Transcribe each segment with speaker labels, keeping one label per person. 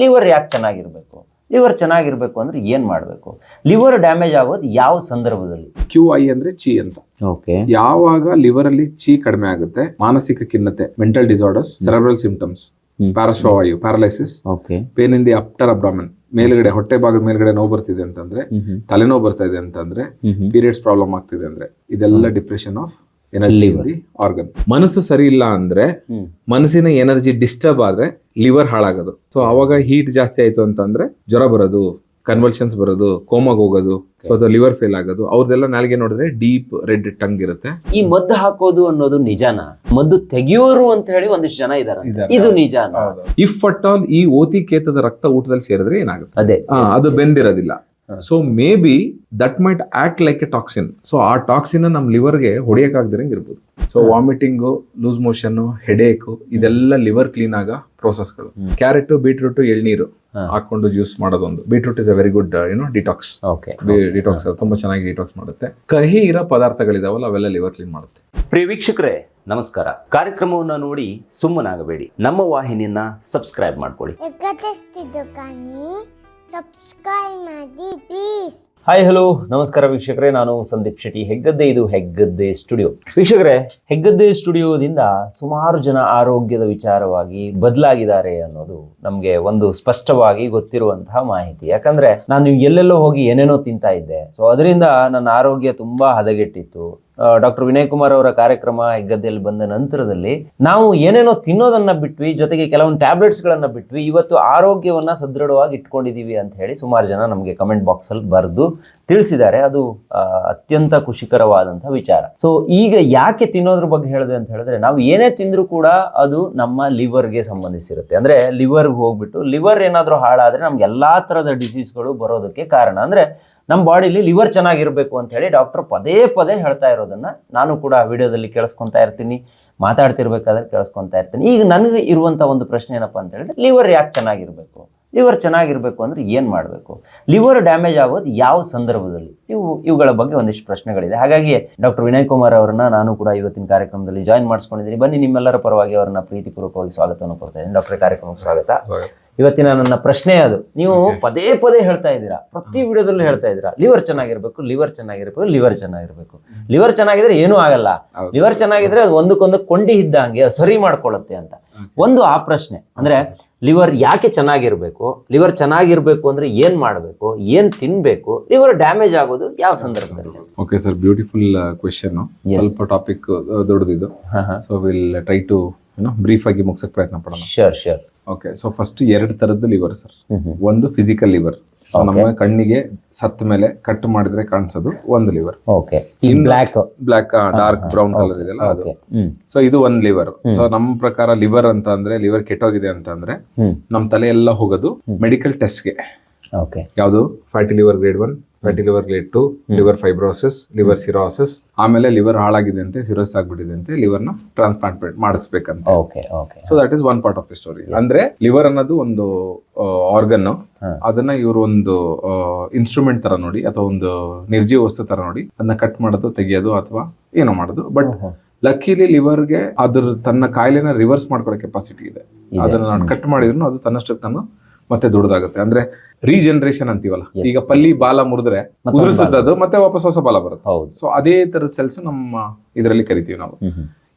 Speaker 1: Liver ಯಾಕೆ ಚೆನ್ನಾಗಿರ್ಬೇಕು? Liver ಚೆನ್ನಾಗಿರ್ಬೇಕು ಅಂದ್ರೆ ಏನ್ ಮಾಡಬೇಕು? ಲಿವರ್ ಡ್ಯಾಮೇಜ್ ಆಗೋದು ಯಾವ ಸಂದರ್ಭದಲ್ಲಿ?
Speaker 2: ಕ್ಯೂ ಐ ಅಂದ್ರೆ ಚಿ ಅಂತ.
Speaker 1: ಓಕೆ.
Speaker 2: ಯಾವಾಗ ಲಿವರ್ ಅಲ್ಲಿ ಚಿ ಕಡಿಮೆ ಆಗುತ್ತೆ ಮಾನಸಿಕ ಖಿನ್ನತೆ mental disorders cerebral symptoms. ಪ್ಯಾರಾಶ್ವಾಯು paralysis
Speaker 1: okay.
Speaker 2: Pain in the upper abdomen ಮೇಲ್ಗಡೆ ಹೊಟ್ಟೆ ಭಾಗದ ಮೇಲ್ಗಡೆ ನೋವು ಬರ್ತಿದೆ ಅಂತಂದ್ರೆ ತಲೆನೋವು ಬರ್ತಾ ಇದೆ ಅಂತಂದ್ರೆ ಪೀರಿಯಡ್ಸ್ ಪ್ರಾಬ್ಲಮ್ ಆಗ್ತಿದೆ ಅಂದ್ರೆ ಇದೆಲ್ಲ ಡಿಪ್ರೆಷನ್ ಆಫ್ ಎನರ್ಜಿ ಆರ್ಗನ್ ಮನಸ್ಸು ಸರಿ ಇಲ್ಲ ಅಂದ್ರೆ. ಮನಸ್ಸಿನ ಎನರ್ಜಿ ಡಿಸ್ಟರ್ಬ್ ಆದ್ರೆ ಲಿವರ್ ಹಾಳಾಗೋದು. ಸೊ ಅವಾಗ ಹೀಟ್ ಜಾಸ್ತಿ ಆಯ್ತು ಅಂತಂದ್ರೆ ಜ್ವರ ಬರೋದು ಕನ್ವಲ್ಷನ್ಸ್ ಬರೋದು ಕೋಮಾಗ ಹೋಗೋದು ಸೊ ಅದು ಲಿವರ್ ಫೇಲ್ ಆಗೋದು ಅವ್ರದೆಲ್ಲ ನಾಲ್ಗೆ ನೋಡಿದ್ರೆ ಡೀಪ್ ರೆಡ್ ಟಂಗ್ ಇರುತ್ತೆ.
Speaker 1: ಈ ಮದ್ದು ಹಾಕೋದು ಅನ್ನೋದು ನಿಜಾನ? ಮದ್ದು ತೆಗೆಯೋರು ಅಂತ ಹೇಳಿ ಒಂದಿಷ್ಟು ಜನ ಇದಾರೆ. ಇದು ನಿಜಾನ?
Speaker 2: ಇಫ್ ಅಟ್ ಆಲ್ ಈ ಓತಿ ಕೇತದ ರಕ್ತ ಊಟದಲ್ಲಿ ಸೇರಿದ್ರೆ ಏನಾಗುತ್ತೆ?
Speaker 1: ಅದೇ.
Speaker 2: ಅದು ಬೆಂದಿರೋದಿಲ್ಲ. So maybe that might act like a toxin so ಆ ಟಾಕ್ಸಿನ್ ನಮ್ಮ ಲಿವರ್ಗೆ ಹೊಡೆಯಕ್ಕಾಗ್ದಿರಂಗೆ ಇರ್ಬೋದು. So vomiting loose motion headache ಇದೆಲ್ಲ ಲಿವರ್ ಕ್ಲೀನ್ ಆಗ ಪ್ರೋಸೆಸ್ಗಳು
Speaker 1: ಕ್ಯಾರೆಟು
Speaker 2: ಕ್ಯಾರೆಟ್ ಬೀಟ್ರೂಟ್ ಎಳ್ನೀರು. ಹಾಕೊಂಡು juice ಮಾಡೋದೊಂದು. Beetroot is a very good you know detox
Speaker 1: okay
Speaker 2: detox ತುಂಬಾ ಚೆನ್ನಾಗಿ ಡಿಟಾಕ್ಸ್ ಮಾಡುತ್ತೆ. ಕಹಿ ಇರೋ ಪದಾರ್ಥಗಳಿದಾವಲ್ಲ ಅವೆಲ್ಲ ಲಿವರ್ ಕ್ಲೀನ್ ಮಾಡುತ್ತೆ.
Speaker 1: ಪ್ರಿಯ ವೀಕ್ಷಕರೇ ನಮಸ್ಕಾರ. ಕಾರ್ಯಕ್ರಮವನ್ನು ನೋಡಿ ಸುಮ್ಮನಾಗಬೇಡಿ. ನಮ್ಮ ವಾಹಿನಿಯನ್ನ ಸಬ್ಸ್ಕ್ರೈಬ್ ಮಾಡ್ಕೊಳ್ಳಿ.
Speaker 3: ಸಬ್ಸ್ಕ್ರೈಬ್ ಮಾಡಿ ಪ್ಲೀಸ್
Speaker 1: ಹಾಯ್ ಹಲೋ ನಮಸ್ಕಾರ ವೀಕ್ಷಕರೇ. ನಾನು ಸಂದೀಪ್ ಶೆಟ್ಟಿ. ಹೆಗ್ಗದ್ದೆ ಇದು ಹೆಗ್ಗದ್ದೆ ಸ್ಟುಡಿಯೋ. ವೀಕ್ಷಕರೇ, ಹೆಗ್ಗದ್ದೆ ಸ್ಟುಡಿಯೋದಿಂದ ಸುಮಾರು ಜನ ಆರೋಗ್ಯದ ವಿಚಾರವಾಗಿ ಬದಲಾಗಿದ್ದಾರೆ ಅನ್ನೋದು ನಮಗೆ ಒಂದು ಸ್ಪಷ್ಟವಾಗಿ ಗೊತ್ತಿರುವಂತಹ ಮಾಹಿತಿ. ಯಾಕಂದ್ರೆ ನಾನು ಎಲ್ಲೆಲ್ಲೋ ಹೋಗಿ ಏನೇನೋ ತಿಂತಾ ಇದ್ದೆ. ಸೊ ಅದರಿಂದ ನನ್ನ ಆರೋಗ್ಯ ತುಂಬಾ ಹದಗೆಟ್ಟಿತ್ತು. ಡಾಕ್ಟರ್ ವಿನಯ್ ಕುಮಾರ್ ಅವರ ಕಾರ್ಯಕ್ರಮ ಹೆಗ್ಗದ್ದೆಯಲ್ಲಿ ಬಂದ ನಂತರದಲ್ಲಿ ನಾವು ಏನೇನೋ ತಿನ್ನೋದನ್ನ ಬಿಟ್ವಿ, ಜೊತೆಗೆ ಕೆಲವೊಂದು ಟ್ಯಾಬ್ಲೆಟ್ಸ್ ಗಳನ್ನ ಬಿಟ್ವಿ, ಇವತ್ತು ಆರೋಗ್ಯವನ್ನ ಸದೃಢವಾಗಿ ಇಟ್ಕೊಂಡಿದೀವಿ ಅಂತ ಹೇಳಿ ಸುಮಾರು ಜನ ನಮಗೆ ಕಮೆಂಟ್ ಬಾಕ್ಸ್ ಅಲ್ಲಿ ಬರೆದು ತಿಳಿಸಿದ್ದಾರೆ. ಅದು ಅತ್ಯಂತ ಖುಷಿಕರವಾದಂಥ ವಿಚಾರ. ಸೊ ಈಗ ಯಾಕೆ ತಿನ್ನೋದ್ರ ಬಗ್ಗೆ ಹೇಳಿದೆ ಅಂತ ಹೇಳಿದ್ರೆ, ನಾವು ಏನೇ ತಿಂದ್ರೂ ಕೂಡ ಅದು ನಮ್ಮ ಲಿವರ್ಗೆ ಸಂಬಂಧಿಸಿರುತ್ತೆ. ಅಂದ್ರೆ ಲಿವರ್ಗೆ ಹೋಗ್ಬಿಟ್ಟು ಲಿವರ್ ಏನಾದರೂ ಹಾಳಾದರೆ ನಮ್ಗೆ ಎಲ್ಲಾ ತರದ ಡಿಸೀಸ್ಗಳು ಬರೋದಕ್ಕೆ ಕಾರಣ. ಅಂದ್ರೆ ನಮ್ಮ ಬಾಡಿಲಿ ಲಿವರ್ ಚೆನ್ನಾಗಿರ್ಬೇಕು ಅಂತ ಹೇಳಿ ಡಾಕ್ಟರ್ ಪದೇ ಪದೇ ಹೇಳ್ತಾ ಇರೋದನ್ನ ನಾನು ಕೂಡ ಆ ವಿಡಿಯೋದಲ್ಲಿ ಕೇಳಿಸ್ಕೊಂತಾ ಇರ್ತೀನಿ. ಮಾತಾಡ್ತಿರ್ಬೇಕಾದ್ರೆ ಕೇಳಿಸ್ಕೊಂತಾ ಇರ್ತೀನಿ. ಈಗ ನನಗೆ ಇರುವಂಥ ಒಂದು ಪ್ರಶ್ನೆ ಏನಪ್ಪಾ ಅಂತ ಹೇಳಿದ್ರೆ, ಲಿವರ್ ಯಾಕೆ ಚೆನ್ನಾಗಿರ್ಬೇಕು? ಲಿವರ್ ಚೆನ್ನಾಗಿರಬೇಕು ಅಂದ್ರೆ ಏನು ಮಾಡಬೇಕು? ಲಿವರ್ ಡ್ಯಾಮೇಜ್ ಆಗೋದು ಯಾವ ಸಂದರ್ಭದಲ್ಲಿ? ಇವು ಇವುಗಳ ಬಗ್ಗೆ ಒಂದಿಷ್ಟು ಪ್ರಶ್ನೆಗಳಿದೆ. ಹಾಗಾಗಿ ಡಾಕ್ಟರ್ ವಿನಯ್ ಕುಮಾರ್ ಅವರನ್ನ ನಾನು ಕೂಡ ಇವತ್ತಿನ ಕಾರ್ಯಕ್ರಮದಲ್ಲಿ ಜಾಯಿನ್ ಮಾಡಿಸ್ಕೊಂಡಿದ್ದೀನಿ. ಬನ್ನಿ ನಿಮ್ಮೆಲ್ಲರ ಪರವಾಗಿ ಅವರನ್ನ ಪ್ರೀತಿಪೂರ್ವಕವಾಗಿ ಸ್ವಾಗತವನ್ನು ಕೊಡ್ತಾ ಇದ್ದೀನಿ. ಡಾಕ್ಟರ್ ಕಾರ್ಯಕ್ರಮಕ್ಕೆ ಸ್ವಾಗತ. ಇವತ್ತಿನ ನನ್ನ ಪ್ರಶ್ನೆ ಅದು. ನೀವು ಪದೇ ಪದೇ ಹೇಳ್ತಾ ಇದ್ದೀರಾ? ಪ್ರತಿ ವಿಡಿಯೋದಲ್ಲೂ ಹೇಳ್ತಾ ಇದ್ದೀರಾ? ಲಿವರ್ ಚೆನ್ನಾಗಿರ್ಬೇಕು ಲಿವರ್ ಚೆನ್ನಾಗಿರ್ಬೇಕು ಲಿವರ್ ಚೆನ್ನಾಗಿರ್ಬೇಕು. ಲಿವರ್ ಚೆನ್ನಾಗಿದ್ರೆ ಏನೂ ಆಗಲ್ಲ. ಲಿವರ್ ಚೆನ್ನಾಗಿದ್ರೆ ಅದು ಒಂದಕ್ಕೊಂದು ಕೊಂಡಿ ಇದ್ದಂಗೆ ಹಾಗೆ ಸರಿ ಮಾಡ್ಕೊಳ್ಳುತ್ತೆ ಅಂತ. ಒಂದು ಆ ಪ್ರಶ್ನೆ. ಅಂದ್ರೆ ಲಿವರ್ ಯಾಕೆ ಚೆನ್ನಾಗಿರ್ಬೇಕು? ಲಿವರ್ ಚೆನ್ನಾಗಿರ್ಬೇಕು ಅಂದ್ರೆ ಏನ್ ಮಾಡಬೇಕು? ಏನ್ ತಿನ್ಬೇಕು? ಲಿವರ್ ಡ್ಯಾಮೇಜ್ ಆಗೋದು ಯಾವ ಸಂದರ್ಭದಲ್ಲಿ?
Speaker 2: Okay sir beautiful question. ಸ್ವಲ್ಪ topic ದೊಡ್ಡದಿದ್ದು so will try to brief ಆಗಿ ಮುಗಿಸಕ್ ಪ್ರಯತ್ನ ಪಡೋಣ.
Speaker 1: Sure sure
Speaker 2: okay so first ಎರಡು ತರದ ಲಿವರ್ ಸರ್ ಒಂದು ಫಿಸಿಕಲ್ ಲಿವರ್ ಸೊ ನಮ್ಮ ಕಣ್ಣಿಗೆ ಸತ್ತ ಮೇಲೆ ಕಟ್ ಮಾಡಿದ್ರೆ ಕಾಣಿಸೋದು ಒಂದು liver.
Speaker 1: Okay black
Speaker 2: black dark brown colour ಇದೆಲ್ಲ ಅದು. ಸೊ ಇದು ಒಂದ್ ಲಿವರ್. ಸೊ ನಮ್ಮ ಪ್ರಕಾರ ಲಿವರ್ ಅಂತ ಅಂದ್ರೆ ಲಿವರ್ ಕೆಟ್ಟೋಗಿದೆ ಅಂತ ಅಂದ್ರೆ
Speaker 1: ನಮ್ಮ
Speaker 2: ನಮ್ ತಲೆ ಎಲ್ಲ ಹೋಗೋದು ಮೆಡಿಕಲ್ ಟೆಸ್ಟ್ಗೆ.
Speaker 1: ಓಕೆ
Speaker 2: ಯಾವುದು? Fatty liver grade one fatty liver ಇಟ್ಟು two liver fibrosis liver cirrhosis ಆಮೇಲೆ ಲಿವರ್ ಹಾಳಾಗಿದೆ ಅಂತ ಸಿರೋಸ್ ಆಗ್ಬಿಟ್ಟಿದೆ ಅಂತ ಲಿವರ್ನ transplant ಮಾಡಿಸ್ಬೇಕಂತ. So that is one part of the story ಅಂದ್ರೆ ಲಿವರ್ ಅನ್ನೋದು ಒಂದು ಆರ್ಗನ್ ಅದನ್ನ ಇವರು ಒಂದು ಇನ್ಸ್ಟ್ರೂಮೆಂಟ್ ತರ ನೋಡಿ ಅಥವಾ ಒಂದು ನಿರ್ಜೀವ ವಸ್ತು ತರ ನೋಡಿ ಅದನ್ನ ಕಟ್ ಮಾಡೋದು ತೆಗಿಯೋದು ಅಥವಾ ಏನೋ ಮಾಡೋದು. ಬಟ್ ಲಕ್ಕಿಲಿ ಲಿವರ್ಗೆ ಅದ್ರ ತನ್ನ ಕಾಯಿಲೆನ ರಿವರ್ಸ್ ಮಾಡ್ಕೊಳ್ಳೋ ಕೆಪಾಸಿಟಿ ಇದೆ. ಅದನ್ನ ನಾನು ಕಟ್ ಮಾಡಿದ್ರು ಅದು ತನ್ನಷ್ಟಕ್ಕೆ ತಾನು ಮತ್ತೆ ದೊಡ್ಡದಾಗುತ್ತೆ. ಅಂದ್ರೆ ರೀಜನರೇಷನ್ ಅಂತೀವಲ್ಲ. ಈಗ ಪಲ್ಲಿ ಬಾಲ ಮುರಿದ್ರೆ
Speaker 1: ಮತ್ತೆ ಒಂದು
Speaker 2: ಉದುರಿಸುತ್ತೆ ಅದು ಮತ್ತೆ ವಾಪಸ್ ಹೊಸ ಬಾಲ ಬರುತ್ತೆ.
Speaker 1: ಹೌದು.
Speaker 2: ಸೊ ಅದೇ ತರ ಸೆಲ್ಸ್ ನಮ್ಮ ಇದರಲ್ಲಿ ಕರಿತೀವಿ ನಾವು.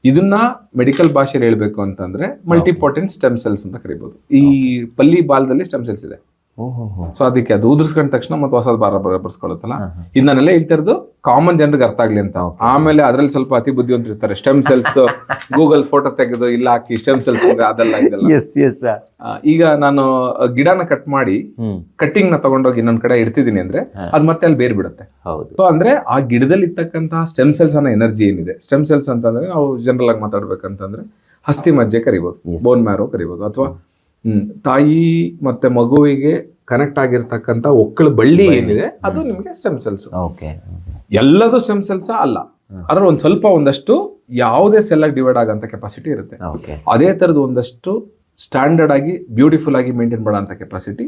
Speaker 2: ಇದನ್ನ ಮೆಡಿಕಲ್ ಭಾಷೆಯಲ್ಲಿ ಹೇಳ್ಬೇಕು ಅಂತಂದ್ರೆ ಮಲ್ಟಿಪೋಟೆಂಟ್ ಸ್ಟೆಮ್ ಸೆಲ್ಸ್ ಅಂತ ಕರಿಬಹುದು ಈ ಪಲ್ಲಿ ಬಾಲದಲ್ಲಿ ಸ್ಟೆಮ್ ಸೆಲ್ಸ್ ಇದೆ. ಸೊ ಅದಕ್ಕೆ ಅದು ಉದುರ್ಸ್ಕೊಂಡ ತಕ್ಷಣ ಮತ್ತೆ ಹೊಸದ್ ಬಾರ ಬರ್ಸ್ಕೊಳ್ಳುತ್ತಲ್ಲ. ಇದನ್ನೆಲ್ಲ ಹೇಳ್ತಾ ಇರೋದು ಕಾಮನ್ ಜನರಿಗೆ ಅರ್ಥ ಆಗ್ಲಿ ಅಂತ. ಆಮೇಲೆ ಅದ್ರಲ್ಲಿ ಸ್ವಲ್ಪ ಅತಿ ಬುದ್ಧಿವಂತ ಇರ್ತಾರೆ ಸ್ಟೆಮ್ ಸೆಲ್ಸ್ ಗೂಗಲ್ ಫೋಟೋ ತೆಗೆದು ಇಲ್ಲ ಹಾಕಿ ಸ್ಟೆಮ್ ಸೆಲ್ಸ್ ಅದೆಲ್ಲ ಇದೆಲ್ಲ. ಈಗ ನಾನು ಗಿಡನ ಕಟ್ ಮಾಡಿ ಕಟಿಂಗ್ ಕಟ್ಟಿಂಗ್ನ ತಗೊಂಡೋಗಿ ಇನ್ನೊಂದ್ ಕಡೆ ಇಡ್ತಿದ್ದೀನಿ ಅಂದ್ರೆ. ಅದ್ ಮತ್ತೆ ಅಲ್ಲಿ ಬೇರ್ ಬಿಡುತ್ತೆ.
Speaker 1: ಹೌದು.
Speaker 2: ಸೊ ಅಂದ್ರೆ ಆ ಗಿಡದಲ್ಲಿ ಇರ್ತಕ್ಕಂತಹ ಸ್ಟೆಮ್ ಸೆಲ್ಸ್ ಅನ್ನೋ ಎನರ್ಜಿ ಏನಿದೆ? ಸ್ಟೆಮ್ ಸೆಲ್ಸ್ ಅಂತಂದ್ರೆ ನಾವು ಜನರಲ್ ಆಗಿ ಮಾತಾಡ್ಬೇಕಂತಂದ್ರೆ ಹಸ್ತಿ ಮಜ್ಜೆ ಕರಿಬಹುದು ಬೋನ್ ಮ್ಯಾರೋ ಕರಿಬಹುದು ಅಥವಾ ತಾಯಿ ಮತ್ತೆ ಮಗುವಿಗೆ ಕನೆಕ್ಟ್ ಆಗಿರ್ತಕ್ಕಂಥ ಒಕ್ಕಳ ಬಳ್ಳಿ ಏನಿದೆ ಅದು ನಿಮಗೆ ಸ್ಟೆಮ್ ಸೆಲ್ಸ್
Speaker 1: ಓಕೆ.
Speaker 2: ಎಲ್ಲದೂ ಸ್ಟೆಮ್ ಸೆಲ್ಸ್ ಅಲ್ಲ. ಅದ್ರ ಒಂದ್ ಸ್ವಲ್ಪ ಒಂದಷ್ಟು ಯಾವುದೇ ಸೆಲ್ ಆಗಿ ಡಿವೈಡ್ ಆಗಂತ ಕೆಪಾಸಿಟಿ ಇರುತ್ತೆ. ಅದೇ ತರದ ಒಂದಷ್ಟು ಸ್ಟ್ಯಾಂಡರ್ಡ್ ಆಗಿ ಬ್ಯೂಟಿಫುಲ್ ಆಗಿ ಮೇಂಟೈನ್ ಮಾಡೋ ಕೆಪಾಸಿಟಿ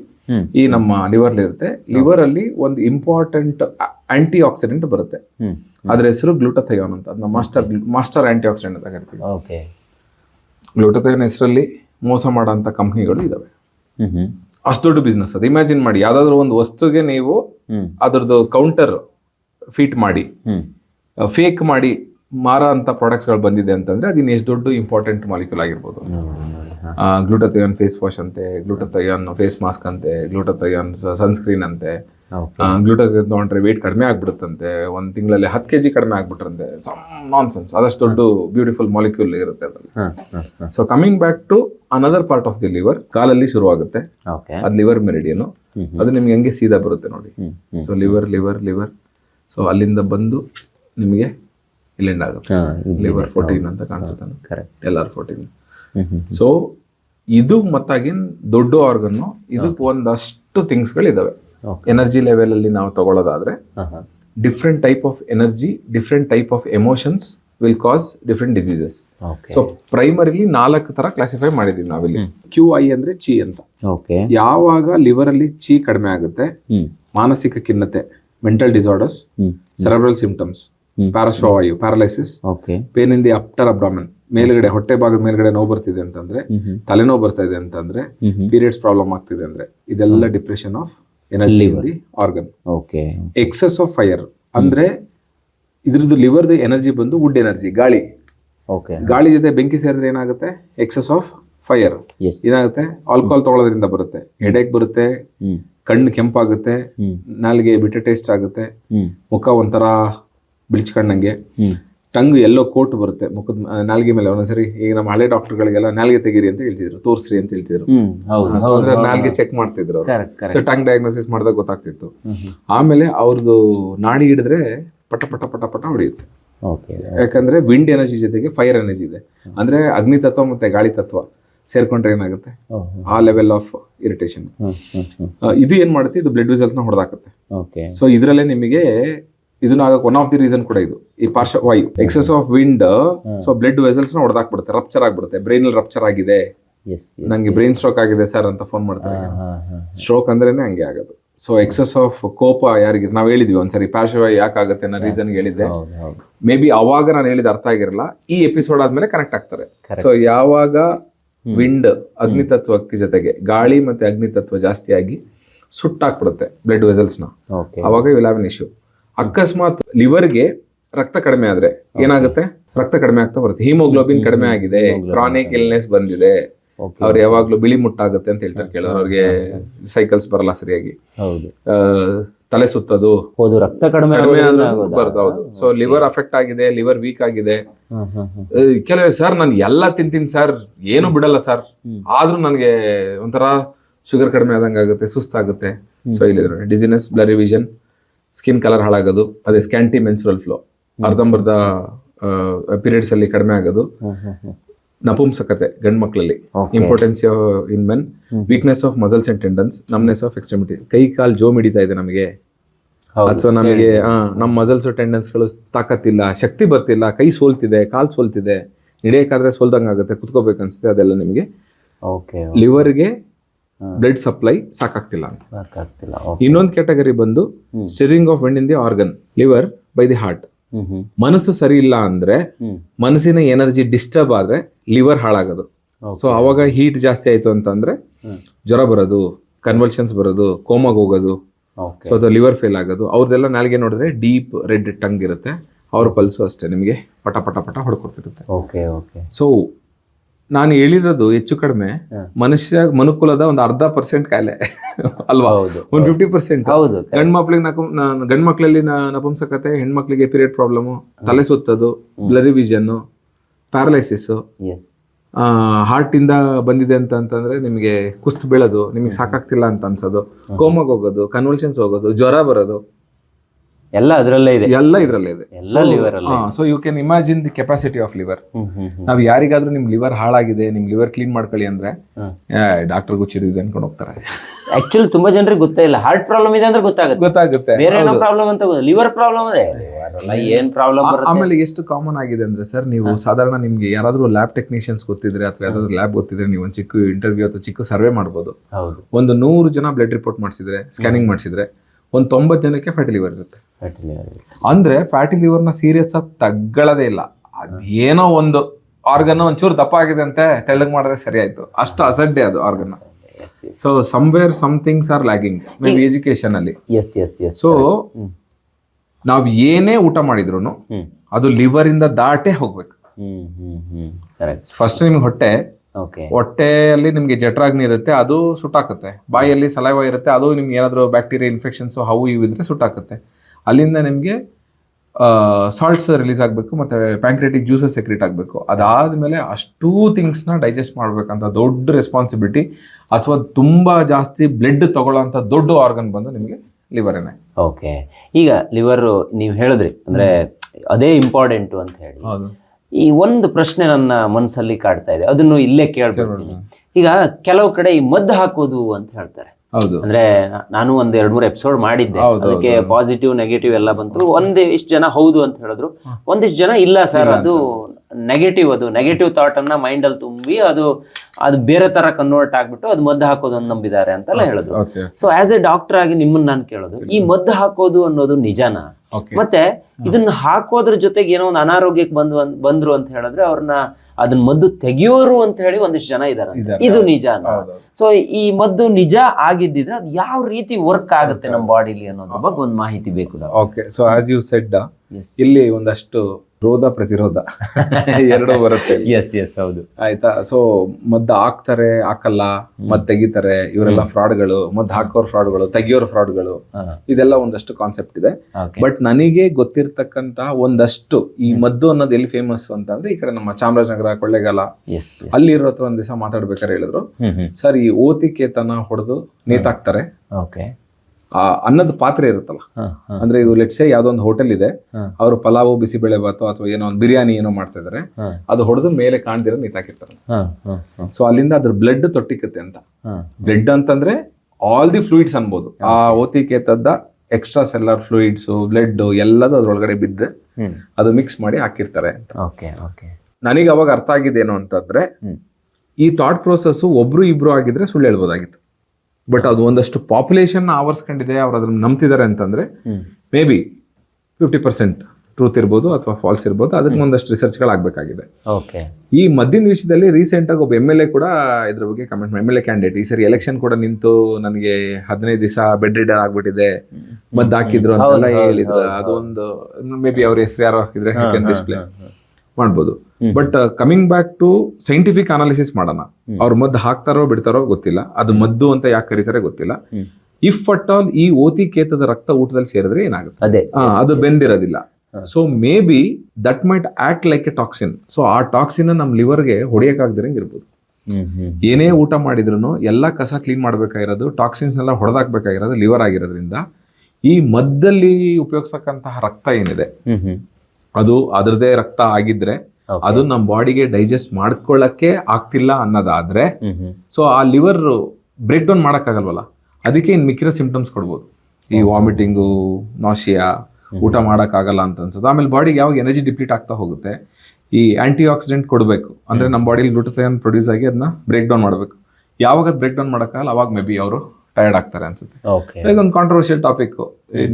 Speaker 2: ಈ ನಮ್ಮ ಲಿವರ್ ಇರುತ್ತೆ. ಲಿವರ್ ಅಲ್ಲಿ ಒಂದು ಇಂಪಾರ್ಟೆಂಟ್ ಆಂಟಿ ಆಕ್ಸಿಡೆಂಟ್ ಬರುತ್ತೆ. ಅದ್ರ ಹೆಸರು ಗ್ಲೂಟಥಯೋನ್ ಅಂತ. ಮಾಸ್ಟರ್ ಮಾಸ್ಟರ್ ಆಂಟಿ ಆಕ್ಸಿಡೆಂಟ್ ಅಂತ ಕರಿತೀವಿ. ಗ್ಲೂಟಥಯೋನ್ ಹೆಸರಲ್ಲಿ ಮೋಸ ಮಾಡೋಂಥ ಕಂಪ್ನಿಗಳು
Speaker 1: ಹ್ಮ್
Speaker 2: ಅಷ್ಟು ದೊಡ್ಡ ಬಿಸ್ನೆಸ್ ಅದು. ಇಮ್ಯಾಜಿನ್ ಮಾಡಿ ಯಾವ್ದಾದ್ರು ಒಂದು ವಸ್ತುಗೆ ನೀವು ಅದರದ್ದು ಕೌಂಟರ್ ಫೀಟ್ ಮಾಡಿ ಫೇಕ್ ಮಾಡಿ ಮಾರೋ ಅಂತ ಪ್ರಾಡಕ್ಟ್ಸ್ಗಳು ಬಂದಿದೆ ಅಂತಂದ್ರೆ ಅದಿನ್ ಎಷ್ಟು ದೊಡ್ಡ ಇಂಪಾರ್ಟೆಂಟ್ ಮಾಲಿಕ್ಯೂಲ್ ಆಗಿರ್ಬೋದು. ಗ್ಲೂಟಥಯಾನ್ ಫೇಸ್ ವಾಶ್ ಅಂತೆ ಗ್ಲೂಟಥಯಾನ್ ಫೇಸ್ ಮಾಸ್ಕ್ ಅಂತೆ ಗ್ಲೂಟಥಯಾನ್ ಸನ್ಸ್ಕ್ರೀನ್ ಅಂತೆ
Speaker 1: ಓಕೆ
Speaker 2: ತೊಗೊಂಡ್ರೆ ವೆಯ್ಟ್ ವೇಟ್ ಕಡಿಮೆ ಆಗ್ಬಿಡುತ್ತಂತೆ. ಒಂದು ತಿಂಗಳಲ್ಲಿ ಹತ್ತು ಕೆಜಿ ಕಡಿಮೆ ಆಗ್ಬಿಟ್ರಂತೆ. ನಾನ್ ಸೆನ್ಸ್ ಅದಷ್ಟು ದೊಡ್ಡ ಬ್ಯೂಟಿಫುಲ್ ಮಾಲಿಕ್ಯೂಲ್ ಇರುತ್ತೆ ಅದರಲ್ಲಿ. So coming back to another part of the liver ಕಾಲಲ್ಲಿ ಶುರು ಆಗುತ್ತೆ
Speaker 1: ಓಕೆ
Speaker 2: ಅದು ಲಿವರ್ ಮೆರಿಡಿಯನು ಅದು ನಿಮ್ಗೆ ಹಂಗೆ ಸೀದಾ ಬರುತ್ತೆ ನೋಡಿ. So liver liver liver so ಅಲ್ಲಿಂದ ಬಂದು ನಿಮಗೆ ಇಲ್ಲಿಂದ ಆಗುತ್ತೆ. ಲಿವರ್ ಫೋರ್ಟೀನ್ ಅಂತ ಕಾಣಿಸುತ್ತೆ
Speaker 1: correct
Speaker 2: L R fourteen
Speaker 1: hmm hmm
Speaker 2: so ಇದು ಮತ್ತಾಗಿನ್ ದೊಡ್ಡ ಆರ್ಗನ್ನು ಇದಕ್ಕೆ ಒಂದಷ್ಟು
Speaker 1: ಥಿಂಗ್ಸ್ಗಳಿದ್ದಾವೆ
Speaker 2: ಎನರ್ಜಿ ಲೆವೆಲ್ ಅಲ್ಲಿ ನಾವು ತಗೊಳ್ಳೋದಾದ್ರೆ different type of energy different type of emotions will cause different diseases so primarily ನಾಲ್ಕು ತರ ಕ್ಲಾಸಿಫೈ ಮಾಡಿದೀವಿ ನಾವಿಲ್ಲಿ. ಕ್ಯೂ ಐ ಅಂದ್ರೆ ಚಿ ಅಂತ. ಯಾವಾಗ ಲಿವರ್ ಅಲ್ಲಿ ಚಿ ಕಡಿಮೆ ಆಗುತ್ತೆ ಮಾನಸಿಕ ಖಿನ್ನತೆ mental disorders cerebral symptoms
Speaker 1: hmm.
Speaker 2: Paralysis pain in the upper abdomen ಮೇಲ್ಗಡೆ ಹೊಟ್ಟೆ ಭಾಗದ ಮೇಲ್ಗಡೆ ನೋವು ಬರ್ತಿದೆ ಅಂತಂದ್ರೆ ತಲೆನೋವು ಬರ್ತಾ ಇದೆ ಅಂತಂದ್ರೆ ಪೀರಿಯಡ್ಸ್ ಪ್ರಾಬ್ಲಮ್ ಆಗ್ತಿದೆ ಅಂದ್ರೆ ಇದೆಲ್ಲ depression of energy organ
Speaker 1: okay
Speaker 2: excess of fire ಅಂದ್ರೆ ಇದ್ರದ್ದು ಲಿವರ್ದು ಎನರ್ಜಿ ಬಂದು ವುಡ್ ಎನರ್ಜಿ ಗಾಳಿ.
Speaker 1: ಓಕೆ
Speaker 2: ಗಾಳಿ ಜೊತೆ ಬೆಂಕಿ ಸೇರಿದ್ರೆ ಏನಾಗುತ್ತೆ? ಎಕ್ಸೆಸ್ ಆಫ್ ಫೈರ್ ಏನಾಗುತ್ತೆ? ಆಲ್ಕೋಹಾಲ್ ತಗೊಳ್ಳೋದ್ರಿಂದ ಬರುತ್ತೆ. ಹೆಡೇಕ್ ಬರುತ್ತೆ. ಕಣ್ಣು ಕೆಂಪಾಗುತ್ತೆ. ನಾಲಿಗೆ ಬಿಟ್ಟ ಟೇಸ್ಟ್ ಆಗುತ್ತೆ. ಮುಖ ಒಂಥರ ಬಿಳಿಚ್ಕೊಂಡಂಗೆ. ಟಂಗ್ ಎಲ್ಲೋ ಕೋಟ್ ಬರುತ್ತೆ. ಮುಖದ ನಾಲ್ಗೆ ಮೇಲೆ ಒಂದೊಂದ್ಸರಿ ಈಗ ನಮ್ಮ ಹಳೆ ಡಾಕ್ಟರ್ಗಳಿಗೆಲ್ಲ ನಾಲ್ಗೆ ತೆಗೀರಿ ಅಂತ ಹೇಳ್ತಿದ್ರು ತೋರಿಸ್ರಿ ಅಂತ ಹೇಳ್ತಿದ್ರು. ನಾಲ್ಗೆ ಅಂದ್ರೆ ಚೆಕ್ ಮಾಡ್ತಿದ್ರು ಸೊ ಟಂಗ್ ಡಯಾಗ್ನೋಸಿಸ್ ಮಾಡಿದಾಗ ಗೊತ್ತಾಗ್ತಿತ್ತು. ಆಮೇಲೆ ಅವ್ರದ್ದು ನಾಡಿ ಹಿಡಿದ್ರೆ ಪಟ ಪಟ ಪಟ ಪಟ ಹೊಡೆಯುತ್ತೆ. ಯಾಕಂದ್ರೆ ವಿಂಡ್ ಎನರ್ಜಿ ಜೊತೆಗೆ ಫೈರ್ ಎನರ್ಜಿ ಇದೆ. ಅಂದ್ರೆ ಅಗ್ನಿ ತತ್ವ ಮತ್ತೆ ಗಾಳಿ ತತ್ವ ಸೇರ್ಕೊಂಡ್ರೆ ಏನಾಗುತ್ತೆ? ಆ ಲೆವೆಲ್ ಆಫ್ ಇರಿಟೇಷನ್ ಇದು ಏನ್ ಮಾಡುತ್ತೆ? ಇದು ಬ್ಲಡ್ ವೆಸಲ್ಸ್ನ ಹೊಡೆದಾಕತ್ತೆ. ಸೊ ಇದ್ರಲ್ಲೇ ನಿಮಗೆ ಇದನ್ನ ಆಗಕ್ಕೆ ಒನ್ ಆಫ್ ದಿ ರೀಸನ್ ಕೂಡ ಇದು. ಈ ಪಾರ್ಶ್ವವಾಯು excess of wind so blood ವೆಸಲ್ಸ್ನ ಹೊಡೆದಾಕ್ಬಿಡುತ್ತೆ ರಪ್ಚರ್ ಆಗ್ಬಿಡುತ್ತೆ ಬ್ರೈನ್ ಅಲ್ಲಿ ರಪ್ಚರ್ ಆಗಿದೆ. ನಂಗೆ ಬ್ರೈನ್ ಸ್ಟ್ರೋಕ್ ಆಗಿದೆ ಸರ್ ಅಂತ ಫೋನ್ ಮಾಡ್ತಾರೆ. ಸ್ಟ್ರೋಕ್ ಅಂದ್ರೇನೆ ಹಂಗೆ ಆಗೋದು. ಸೊ ಎಕ್ಸೆಸ್ ಆಫ್ ಕೋಪ ಯಾರಿಗೆ ನಾವ್ ಹೇಳಿದ್ವಿ ಒಂದ್ಸರಿ ಪಾರ್ಶ್ವವಾಯು ಯಾಕಾಗುತ್ತೆ ಅನ್ನೋ ರೀಸನ್ ಹೇಳಿದ್ದೆ. ಮೇ ಬಿ ಅವಾಗ ನಾನು ಹೇಳಿದ ಅರ್ಥ ಆಗಿರಲ್ಲ ಈ ಎಪಿಸೋಡ್ ಆದ್ಮೇಲೆ ಕನೆಕ್ಟ್ ಆಗ್ತಾರೆ. ಸೊ ಯಾವಾಗ ವಿಂಡ್ ಅಗ್ನಿ ತತ್ವಕ್ಕೆ ಜೊತೆಗೆ ಗಾಳಿ ಮತ್ತೆ ಅಗ್ನಿ ತತ್ವ ಜಾಸ್ತಿ ಆಗಿ ಸುಟ್ಟಾಕ್ಬಿಡುತ್ತೆ ಬ್ಲಡ್
Speaker 1: ವೆಸಲ್ಸ್ನ.
Speaker 2: ಅವಾಗ ವಿಲ್ ಹ್ಯಾವ್ ಇಶ್ಯೂ ಅಕಸ್ಮಾತ್ ಲಿವರ್ಗೆ ರಕ್ತ ಕಡಿಮೆ ಆದ್ರೆ ಏನಾಗುತ್ತೆ? ರಕ್ತ ಕಡಿಮೆ ಆಗ್ತಾ ಬರುತ್ತೆ. ಹಿಮೋಗ್ಲೋಬಿನ್ ಕಡಿಮೆ ಆಗಿದೆ. ಕ್ರಾನಿಕ್ ಇಲ್ನೆಸ್ ಬಂದಿದೆ. ಅವ್ರು ಯಾವಾಗ್ಲೂ ಬಿಳಿ ಮುಟ್ಟಾಗುತ್ತೆ ಅಂತ ಹೇಳ್ತಾರೆ ಕೆಲವರು ಅವ್ರಿಗೆ ಸೈಕಲ್ಸ್ ಬರಲ್ಲ ಸರಿಯಾಗಿ. ತಲೆ ಸುತ್ತದು.
Speaker 1: ಹೌದು ರಕ್ತ ಕಡಿಮೆ
Speaker 2: ಹೌದು. ಸೊ ಲಿವರ್ ಅಫೆಕ್ಟ್ ಆಗಿದೆ ಲಿವರ್ ವೀಕ್ ಆಗಿದೆ. ಕೆಲವು ಸರ್ ನಾನು ಎಲ್ಲ ತಿಂತೀನಿ ಸರ್ ಏನು ಬಿಡಲ್ಲ ಸರ್ ಆದ್ರೂ ನನಗೆ ಒಂಥರ ಶುಗರ್ ಕಡಿಮೆ ಆದಂಗೆ ಆಗುತ್ತೆ ಸುಸ್ತಾಗುತ್ತೆ ಸೊ ಇಲ್ಲಿ dizziness blurry vision skin colour ಹಾಳಾಗೋದು ಅದೇ ಸ್ಕ್ಯಾಂಟಿ ಮೆನ್ಸುರಲ್ ಫ್ಲೋ. ಅರ್ಧಂಬರ್ಧ ಪೀರಿಯಡ್ಸ್ ಅಲ್ಲಿ ಕಡಿಮೆ ಆಗೋದು. ನಪುಂಸಕತೆ ಗಂಡ್ ಮಕ್ಕಳಲ್ಲಿ. Importance in men weakness of muscles and tendons numbness of extremity ಕೈ ಕಾಲು ಜೋ ಮಿಡಿತಾ ಇದೆ ನಮಗೆ. ಅಥವಾ ನಮಗೆ ನಮ್ಮ ಮಸಲ್ಸ್ ಟೆಂಡನ್ಸ್ಗಳು ತಾಕತ್ತಿಲ್ಲ ಶಕ್ತಿ ಬರ್ತಿಲ್ಲ ಕೈ ಸೋಲ್ತಿದೆ ಕಾಲ್ ಸೋಲ್ತಿದೆ. ನಡೆಯಕ್ಕಾದ್ರೆ ಸೋಲ್ದಂಗೆ ಆಗುತ್ತೆ ಕುತ್ಕೋಬೇಕು ಅನ್ಸುತ್ತೆ ಅದೆಲ್ಲ ನಿಮಗೆ ಲಿವರ್ಗೆ ಬ್ಲಡ್ ಸಪ್ಲೈ ಸಾಕಾಗ್ತಿಲ್ಲ
Speaker 1: ಸಾಕಾಗ್ತಿಲ್ಲ
Speaker 2: ಇನ್ನೊಂದು ಕ್ಯಾಟಗರಿ ಬಂದು stirring of wind in the organ liver by the heart ಮನಸ್ಸು ಸರಿ ಇಲ್ಲ ಅಂದ್ರೆ ಮನಸ್ಸಿನ ಎನರ್ಜಿ ಡಿಸ್ಟರ್ಬ್ ಆದ್ರೆ ಲಿವರ್ ಹಾಳಾಗೋದು. ಸೊ ಅವಾಗ ಹೀಟ್ ಜಾಸ್ತಿ ಆಯ್ತು ಅಂತಂದ್ರೆ. ಜ್ವರ ಬರೋದು ಕನ್ವಲ್ಷನ್ಸ್ ಬರೋದು ಕೋಮಾಗ ಹೋಗೋದು. ಸೊ ಅದು ಲಿವರ್ ಫೇಲ್ ಆಗೋದು. ಅವ್ರದ್ದೆಲ್ಲ ನಾಲ್ಗೆ ನೋಡಿದ್ರೆ ಡೀಪ್ ರೆಡ್ ಟಂಗ್ ಇರುತ್ತೆ. ಅವ್ರ ಪಲ್ಸು ಅಷ್ಟೇ ನಿಮಗೆ ಪಟ ಪಟ ಪಟ ಹೊಡ್ಕೊತಿರುತ್ತೆ
Speaker 1: ಓಕೆ ಓಕೆ
Speaker 2: ಸೊ ನಾನು ಹೇಳಿರೋದು ಹೆಚ್ಚು ಕಡಿಮೆ ಮನುಷ್ಯ ಮನುಕುಲದ ಒಂದು ಅರ್ಧ ಪರ್ಸೆಂಟ್ ಕಾಯಿಲೆ. ಅಲ್ವಾ? ಒಂದು ಫಿಫ್ಟಿ ಪರ್ಸೆಂಟ್
Speaker 1: ಹೌದು
Speaker 2: ಗಂಡ್ ಮಕ್ಳಿಗೆ ಗಂಡ್ ಮಕ್ಳಲ್ಲಿ ನಪುಂಸಕತೆ ಹೆಣ್ಮಕ್ಳಿಗೆ ಪೀರಿಯಡ್ ಪ್ರಾಬ್ಲಮ್ ತಲೆ ಸುತ್ತದು ಬ್ಲರಿ ವಿಷನ್ ಪ್ಯಾರಲೈಸಿಸ್ ಹಾರ್ಟ್ ಇಂದ ಬಂದಿದೆ ಅಂತ ಅಂತಂದ್ರೆ ನಿಮಗೆ ಕುಸ್ತು ಬೀಳೋದು ನಿಮಗೆ ಸಾಕಾಗ್ತಿಲ್ಲ ಅಂತ ಅನ್ಸೋದು. ಕೋಮಾಗ ಹೋಗೋದು ಕನ್ವಲ್ಷನ್ಸ್ ಹೋಗೋದು ಜ್ವರ ಬರೋದು.
Speaker 1: ಎಲ್ಲ ಅದರಲ್ಲೇ ಇದೆ.
Speaker 2: ಎಲ್ಲ ಇದ್ರಲ್ಲೇ ಇದೆ.
Speaker 1: ಎಲ್ಲ ಲಿವರ್ ಅಲ್ಲೇ
Speaker 2: so you can imagine the capacity of liver ನಾವು ಯಾರಿಗಾದ್ರೂ ನಿಮ್ ಲಿವರ್ ಹಾಳಾಗಿದೆ ನಿಮ್ ಲಿವರ್ ಕ್ಲೀನ್ ಮಾಡ್ಕೊಳ್ಳಿ ಅಂದ್ರೆ
Speaker 1: ಡಾಕ್ಟರ್
Speaker 2: ಡಾಕ್ಟರ್ ಇದೆ ಅನ್ಕೊಂಡು ಹೋಗ್ತಾರೆ.
Speaker 1: ಆಕ್ಚುಲಿ ತುಂಬಾ ಜನರಿಗೆ ಗೊತ್ತೇ ಇಲ್ಲ. ಹಾರ್ಟ್ ಪ್ರಾಬ್ಲಮ್ ಇದೆ ಅಂದ್ರೆ ಗೊತ್ತಾಗುತ್ತೆ.
Speaker 2: ಗೊತ್ತಾಗುತ್ತೆ
Speaker 1: ಬೇರೆ ಏನೋ ಪ್ರಾಬ್ಲಮ್ ಅಂತ ಲಿವರ್ ಪ್ರಾಬ್ಲಮ್ ಅದೇ. Liver ಅಲ್ಲ, ಏನ್ ಪ್ರಾಬ್ಲಮ್ ಬರುತ್ತೆ?
Speaker 2: ಆಮೇಲೆ ಎಷ್ಟು ಕಾಮನ್ ಆಗಿದೆ ಅಂದ್ರೆ ಸರ್ ನೀವು ಸಾಧಾರಣ ನಿಮ್ಗೆ ಯಾರಾದ್ರೂ ಲ್ಯಾಬ್ ಟೆಕ್ನಿಷಿಯನ್ಸ್ ಗೊತ್ತಿದ್ರೆ ಅಥವಾ ಯಾವ್ದಾದ್ರು ಲ್ಯಾಬ್ ಗೊತ್ತಿದ್ರೆ ನೀವು ಒಂದು ಚಿಕ್ಕ ಇಂಟರ್ವ್ಯೂ ಅಥವಾ ಚಿಕ್ಕ ಸರ್ವೆ ಮಾಡ್ಬೋದು.
Speaker 1: ಹೌದು.
Speaker 2: ಒಂದು ನೂರು ಜನ ಬ್ಲಡ್ ರಿಪೋರ್ಟ್ ಮಾಡಿಸಿದ್ರೆ ಸ್ಕ್ಯಾನಿಂಗ್ ಮಾಡಿಸಿದ್ರೆ ಒಂದು ತೊಂಬತ್ತು ಜನಕ್ಕೆ ಫ್ಯಾಟಿ ಲಿವರ್ ಇರುತ್ತೆ. ಅಂದ್ರೆ ಫ್ಯಾಟಿ ಲಿವರ್ನ ಸೀರಿಯಸ್ ಆಗಿ ತಗ್ಗಳದೇ ಇಲ್ಲ. ಅದೇನೋ ಒಂದು ಆರ್ಗನ್ ಒಂಚೂರು ದಪ್ಪ ಆಗಿದೆ ಅಂತೆ ತೆಳ್ಳಗ್ ಮಾಡಿದ್ರೆ ಸರಿ ಆಯ್ತು. ಅಷ್ಟು ಅಸಡ್ಡೆ ಅದು organ so somewhere somethings are lagging maybe education ಅಲ್ಲಿ.
Speaker 1: ಎಸ್ ಎಸ್ ಎಸ್
Speaker 2: ಸೊ ನಾವ್ ಏನೇ ಊಟ ಮಾಡಿದ್ರು ಅದು ಲಿವರ್ ಇಂದ ದಾಟೇ ಹೋಗ್ಬೇಕು. ಫಸ್ಟ್ ನಿಮ್ಗೆ ಹೊಟ್ಟೆ ಹೊಟ್ಟೆಯಲ್ಲಿ ನಿಮ್ಗೆ ಜಠರಾಗ್ನಿ ಇರುತ್ತೆ ಅದು ಸುಟ್ಟಾಕುತ್ತೆ. ಬಾಯಲ್ಲಿ ಸಲೈವ ಇರುತ್ತೆ ಅದು ನಿಮ್ಗೆ ಏನಾದರೂ ಬ್ಯಾಕ್ಟೀರಿಯಾ ಇನ್ಫೆಕ್ಷನ್ಸ್ ಅವು ಇವು ಇದ್ರೆ ಸುಟ್ಟಾಕುತ್ತೆ. ಅಲ್ಲಿಂದ ನಿಮಗೆ ಸಾಲ್ಟ್ಸ್ ರಿಲೀಸ್ ಆಗಬೇಕು ಮತ್ತೆ ಪ್ಯಾಂಕ್ರೆಟಿಕ್ ಜ್ಯೂಸಸ್ ಸೆಕ್ರೇಟ್ ಆಗಬೇಕು. ಅದಾದ್ಮೇಲೆ ಅಷ್ಟೂ ಥಿಂಗ್ಸ್ನ ಡೈಜೆಸ್ಟ್ ಮಾಡ್ಬೇಕಂತ ದೊಡ್ಡ ರೆಸ್ಪಾನ್ಸಿಬಿಲಿಟಿ ಅಥವಾ ತುಂಬಾ ಜಾಸ್ತಿ ಬ್ಲಡ್ ತಗೊಳ್ಳೋಂಥ ದೊಡ್ಡ ಆರ್ಗನ್ ಬಂದು ನಿಮಗೆ ಲಿವರೇನೆ
Speaker 1: ಓಕೆ ಈಗ ಲಿವರ್ ನೀವು ಹೇಳಿದ್ರಿ ಅಂದ್ರೆ ಅದೇ ಇಂಪಾರ್ಟೆಂಟು ಅಂತ ಹೇಳಿ.
Speaker 2: ಹೌದು.
Speaker 1: ಈ ಒಂದು ಪ್ರಶ್ನೆ ನನ್ನ ಮನಸ್ಸಲ್ಲಿ ಕಾಡ್ತಾ ಇದೆ. ಅದನ್ನು ಇಲ್ಲೇ ಕೇಳ್ಬಿಡ್ತೀನಿ. ಈಗ ಕೆಲವು ಕಡೆ ಈ ಮದ್ದು ಹಾಕೋದು ಅಂತ ಹೇಳ್ತಾರೆ.
Speaker 2: ಹೌದು.
Speaker 1: ಅಂದ್ರೆ ನಾನು ಒಂದ್ ಎರಡ್ ಮೂರು ಎಪಿಸೋಡ್ ಮಾಡಿದ್ದೆ. ಅದಕ್ಕೆ ಪಾಸಿಟಿವ್ ನೆಗೆಟಿವ್ ಎಲ್ಲ ಬಂತು. ಒಂದಿಷ್ಟು ಜನ ಹೌದು ಅಂತ ಹೇಳಿದ್ರು. ಒಂದಿಷ್ಟು ಜನ ಇಲ್ಲ ಸರ್ ಅದು ನೆಗೆಟಿವ್ ಅದು. ನೆಗೆಟಿವ್ ಥಾಟ್ ಅನ್ನ ಮೈಂಡ್ ಅಲ್ಲಿ ತುಂಬಿ ಅದು ಅದು ಬೇರೆ ತರ ಕನ್ವರ್ಟ್ ಆಗ್ಬಿಟ್ಟು ಅದು ಮದ್ದು ಹಾಕೋದು ಅಂತ ನಂಬಿದ್ದಾರೆ ಅಂತೆಲ್ಲ ಹೇಳಿದ್ರು. ಸೊ ಆಸ್ ಎ ಡಾಕ್ಟರ್ ಆಗಿ ನಿಮ್ಮನ್ನ ನಾನು ಕೇಳೋದು. ಈ ಮದ್ದು ಹಾಕೋದು ಅನ್ನೋದು ನಿಜಾನ? ಮತ್ತೆ ಇದನ್ನ ಹಾಕೋದ್ರ ಜೊತೆಗೆ ಏನೋ ಒಂದು ಅನಾರೋಗ್ಯಕ್ಕೆ ಬಂದು ಬಂದ್ರು ಅಂತ ಹೇಳಿದ್ರೆ ಅವ್ರನ್ನ ಅದನ್ನ ಮದ್ದು ತೆಗಿಯೋರು ಅಂತ ಹೇಳಿ ಒಂದಿಷ್ಟು ಜನ ಇದಾರೆ
Speaker 2: ಇದಾರೆ.
Speaker 1: ಇದು ನಿಜ
Speaker 2: ಅಂತ
Speaker 1: ಸೊ ಈ ಮದ್ದು ನಿಜ ಆಗಿದ್ದಿದ್ರೆ ಅದು ಯಾವ ರೀತಿ ವರ್ಕ್ ಆಗುತ್ತೆ ನಮ್ಮ ಬಾಡಿಲಿ ಅನ್ನೋದ್ರ ಬಗ್ಗೆ ಒಂದು ಮಾಹಿತಿ ಬೇಕು
Speaker 2: okay so as you said ಇಲ್ಲಿ ಒಂದಷ್ಟು ರೋಧ ಪ್ರತಿರೋಧ ಎರಡು ಬರುತ್ತೆ
Speaker 1: ಎಸ್ ಎಸ್ ಹೌದು.
Speaker 2: ಆಯ್ತಾ? ಸೊ ಮದ್ದು ಹಾಕ್ತಾರೆ ಹಾಕಲ್ಲ ಮದ್ ತೆಗಿತಾರೆ ಇವರೆಲ್ಲ ಫ್ರಾಡ್ಗಳು ಮದ್ದು ಹಾಕೋರ್ ಫ್ರಾಡ್ಗಳು ತೆಗಿಯೋರ್ ಫ್ರಾಡ್ಗಳು ಇದೆಲ್ಲ ಒಂದಷ್ಟು ಕಾನ್ಸೆಪ್ಟ್ ಇದೆ. ಬಟ್ ನನಗೆ ಗೊತ್ತಿರ್ತಕ್ಕಂತಹ ಒಂದಷ್ಟು ಈ ಮದ್ದು ಅನ್ನೋದು ಎಲ್ಲಿ ಫೇಮಸ್ ಅಂತಂದ್ರೆ ಈ ಕಡೆ ನಮ್ಮ ಚಾಮರಾಜನಗರ ಕೊಳ್ಳೇಗಾಲ
Speaker 1: ಅಲ್ಲಿ
Speaker 2: ಅಲ್ಲಿರೋ ಹತ್ರ ಒಂದ್ ದಿವಸ ಮಾತಾಡ್ಬೇಕಾದ್ರೆ ಹೇಳಿದ್ರು. ಸರ್ ಈ ಓತಿಕೇತನ ಹೊಡೆದು ನೇತಾಕ್ತಾರೆ.
Speaker 1: ಓಕೆ
Speaker 2: ಆ ಅನ್ನದ ಪಾತ್ರೆ ಇರುತ್ತಲ್ಲ. ಅಂದ್ರೆ ಇದು ಲೆಟ್ಸೆ ಯಾವ್ದೋ ಒಂದು ಹೋಟೆಲ್ ಇದೆ. ಅವರು ಪಲಾವು ಬಿಸಿಬೇಳೆ ಬಾತು ಅಥವಾ ಏನೋ ಒಂದು ಬಿರಿಯಾನಿ ಏನೋ ಮಾಡ್ತಾ ಇದಾರೆ ಅದು ಹೊಡೆದು ಮೇಲೆ ಕಾಣ್ದಿರ ನೇತಾಕಿರ್ತಾರೆ ಸೊ ಅಲ್ಲಿಂದ ಅದ್ರ ಬ್ಲಡ್ ತೊಟ್ಟಿಕತ್ತೆ ಅಂತ. ಬ್ಲಡ್ ಅಂತಂದ್ರೆ ಆಲ್ ದಿ ಫ್ಲೂಯಿಡ್ಸ್ ಅನ್ಬೋದು. ಆ ಓತಿಕೆ ತದ್ದ ಎಕ್ಸ್ಟ್ರಾ ಸೆಲ್ಲರ್ ಫ್ಲೂಯಿಡ್ಸ್ ಬ್ಲಡ್ ಎಲ್ಲದೂ ಅದ್ರೊಳಗಡೆ ಬಿದ್ದು ಅದು ಮಿಕ್ಸ್ ಮಾಡಿ ಹಾಕಿರ್ತಾರೆ ನನಗೆ ಅವಾಗ ಅರ್ಥ ಆಗಿದೆ ಏನು
Speaker 1: ಅಂತಂದ್ರೆ
Speaker 2: ಈ ಥಾಟ್ ಪ್ರೋಸೆಸ್ ಒಬ್ರು ಇಬ್ರು ಆಗಿದ್ರೆ ಸುಳ್ಳು ಹೇಳ್ಬೋದಾಗಿತ್ತು. ಬಟ್ ಅದು ಒಂದಷ್ಟು ಪಾಪ್ಯುಲೇಷನ್ ಆವರಿಸ್ಕೊಂಡಿದೆ ಅವ್ರು ಅದನ್ನ ನಂಬ್ತಿದ್ದಾರೆ ಅಂತಂದ್ರೆ may be fifty percent truth ಇರ್ಬೋದು ಅಥವಾ ಫಾಲ್ಸ್ ಇರ್ಬೋದು ಅದಕ್ಕೆ ಒಂದಷ್ಟು ರಿಸರ್ಚ್ಗಳಾಗಬೇಕಾಗಿದೆ
Speaker 1: ಓಕೆ
Speaker 2: ಈ ಮದ್ದಿನ ವಿಷಯದಲ್ಲಿ ರೀಸೆಂಟ್ ಆಗಿ ಒಬ್ಬ ಎಂ ಎಲ್ ಎ ಕೂಡ ಇದ್ರ ಬಗ್ಗೆ comment M L A candidate ಈ ಸರಿ ಎಲೆಕ್ಷನ್ ಕೂಡ ನಿಂತು ನನಗೆ ಹದಿನೈದು ದಿವಸ ಬೆಡ್ ರಿಡರ್ ಆಗ್ಬಿಟ್ಟಿದೆ ಮದ್ದು ಹಾಕಿದ್ರು ಅಂತೆಲ್ಲ
Speaker 1: ಹೌದು,
Speaker 2: ಹೇಳಿದ್ರು. ಅದೊಂದು ಮೇ ಬಿ ಅವ್ರ ಹೆಸರು ಯಾರೋ ಹಾಕಿದ್ರೆ ಡಿಸ್ಪ್ಲೇ. ಮಾಡ್ಬೋದು. But coming back to scientific analysis ಮಾಡೋಣ. ಅವ್ರ ಮದ್ದು ಹಾಕ್ತಾರೋ ಬಿಡ್ತಾರೋ ಗೊತ್ತಿಲ್ಲ. ಅದು ಮದ್ದು ಅಂತ ಯಾಕೆ ಕರೀತಾರೆ ಗೊತ್ತಿಲ್ಲ. ಇಫ್ ಅಟ್ ಆಲ್ ಈ ಓತಿ ಕೇತದ ರಕ್ತ ಊಟದಲ್ಲಿ ಸೇರಿದ್ರೆ ಏನಾಗುತ್ತೆ?
Speaker 1: ಅದೇ.
Speaker 2: ಅದು ಬೆಂದಿರೋದಿಲ್ಲ. So maybe that might act like a toxin so ಆ ಟಾಕ್ಸಿನ್ ನಮ್ಮ ಲಿವರ್ಗೆ ಹೊಡೆಯಕ್ಕಾಗ್ದಿರಂಗೆ ಇರ್ಬೋದು. ಏನೇ ಊಟ ಮಾಡಿದ್ರು ಎಲ್ಲ ಕಸ ಕ್ಲೀನ್ ಮಾಡ್ಬೇಕಾಗಿರೋದು ಟಾಕ್ಸಿನ್ಸ್ ಎಲ್ಲ ಹೊಡೆದಾಕ್ಬೇಕಾಗಿರೋದು ಲಿವರ್ ಆಗಿರೋದ್ರಿಂದ ಈ ಮದ್ದಲ್ಲಿ ಉಪಯೋಗಿಸಕ್ಕಂತಹ ರಕ್ತ ಏನಿದೆ? ಅದು ಅದರದೇ ರಕ್ತ ಆಗಿದ್ರೆ. ಅದು ನಮ್ಮ ಬಾಡಿಗೆ ಡೈಜೆಸ್ಟ್ ಮಾಡ್ಕೊಳ್ಳಕ್ಕೆ ಆಗ್ತಿಲ್ಲ ಅನ್ನೋದಾದ್ರೆ ಸೊ ಆ ಲಿವರ್ ಬ್ರೇಕ್ ಡೌನ್ ಮಾಡೋಕ್ಕಾಗಲ್ವಲ್ಲ? ಅದಕ್ಕೆ ಇನ್ ಮಿಕ್ಕಿರೋ ಸಿಂಪ್ಟಮ್ಸ್ ಕೊಡ್ಬೋದು. ಈ ವಾಮಿಟಿಂಗು ನಾಶಿಯಾ ಊಟ ಮಾಡೋಕ್ಕಾಗಲ್ಲ ಅಂತ ಅನ್ಸುತ್ತೆ. ಆಮೇಲೆ ಬಾಡಿಗೆ ಯಾವಾಗ ಎನರ್ಜಿ ಡಿಪ್ಲೀಟ್ ಆಗ್ತಾ ಹೋಗುತ್ತೆ ಈ ಆಂಟಿ ಆಕ್ಸಿಡೆಂಟ್ ಕೊಡಬೇಕು. ಅಂದ್ರೆ ನಮ್ಮ ಬಾಡಿಲಿ ಗ್ಲುಟಥಯನ್ ಪ್ರೊಡ್ಯೂಸ್ ಆಗಿ ಅದನ್ನ ಬ್ರೇಕ್ ಡೌನ್ ಮಾಡಬೇಕು. ಯಾವಾಗ ಬ್ರೇಕ್ ಡೌನ್ ಮಾಡೋಕ್ಕಾಗಲ್ಲ ಅವಾಗ ಮೇ ಬಿ ಅವರು ಟಯರ್ಡ್ ಆಗ್ತಾರೆ ಅನ್ಸುತ್ತೆ. ಇದೊಂದು ಕಾಂಟ್ರವರ್ಷಿಯಲ್ ಟಾಪಿಕ್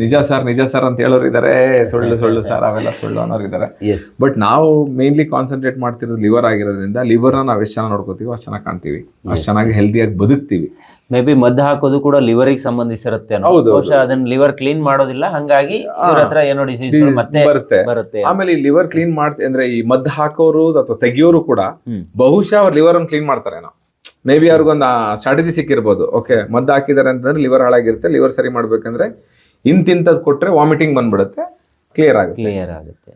Speaker 2: ನಿಜ ಸರ್ ನಿಜ ಸರ್ ಅಂತ ಹೇಳೋರು ಇದ್ದಾರೆ ಸುಳ್ಳು ಸುಳ್ಳು ಸರ್ ಅವೆಲ್ಲ ಸುಳ್ಳು ಅನ್ನೋರು ಇದ್ದಾರೆ ಬಟ್ ನಾವು ಮೇನ್ಲಿ ಕಾನ್ಸಂಟ್ರೇಟ್ ಮಾಡ್ತಿರೋದು ಲಿವರ್ ಆಗಿರೋದ್ರಿಂದ ಲಿವರ್ನ ನಾವು ಎಷ್ಟು ಚೆನ್ನಾಗಿ ನೋಡ್ಕೋತೀವಿ ಅಷ್ಟು ಚೆನ್ನಾಗಿ ಕಾಣ್ತೀವಿ. ಅಷ್ಟು ಚೆನ್ನಾಗಿ ಹೆಲ್ದಿಯಾಗಿ ಬದುಕ್ತೀವಿ.
Speaker 1: ಮೇ ಬಿ ಮದ್ದು ಹಾಕೋದು ಕೂಡ ಲಿವರಿಗೆ ಸಂಬಂಧಿಸಿರುತ್ತೆ.
Speaker 2: ಹೌದು,
Speaker 1: ಅದನ್ನ ಲಿವರ್ ಕ್ಲೀನ್ ಮಾಡೋದಿಲ್ಲ ಹಂಗಾಗಿ ಹತ್ರ ಏನೋ ಡಿಸೀಸ್ ಮತ್ತೆ
Speaker 2: ಬರುತ್ತೆ.
Speaker 1: ಬರುತ್ತೆ.
Speaker 2: ಆಮೇಲೆ ಈ ಲಿವರ್ ಕ್ಲೀನ್ ಮಾಡ್ತಿ ಅಂದ್ರೆ ಈ ಮದ್ದು ಹಾಕೋರು ಅಥವಾ ತೆಗಿಯೋರು ಕೂಡ ಬಹುಶಃ ಅವ್ರ ಲಿವರ್ ಅನ್ನು ಕ್ಲೀನ್ ಮಾಡ್ತಾರೇನೋ ಮೇ ಬಿ ಅವ್ರಿಗೊಂದು ಸ್ಟ್ರಾಟಜಿ ಸಿಕ್ಕಿರ್ಬೋದು. ಓಕೆ ಮದ್ದು ಹಾಕಿದ್ದಾರೆ ಅಂತಂದ್ರೆ ಲಿವರ್ ಹಾಳಾಗಿರುತ್ತೆ ಲಿವರ್ ಸರಿ ಮಾಡ್ಬೇಕಂದ್ರೆ ಇಂತಿಂತದ್ ಕೊಟ್ರೆ ವಾಮಿಟಿಂಗ್ ಬಂದ್ಬಿಡುತ್ತೆ ಕ್ಲಿಯರ್ ಆಗುತ್ತೆ.
Speaker 1: ಕ್ಲಿಯರ್ ಆಗುತ್ತೆ.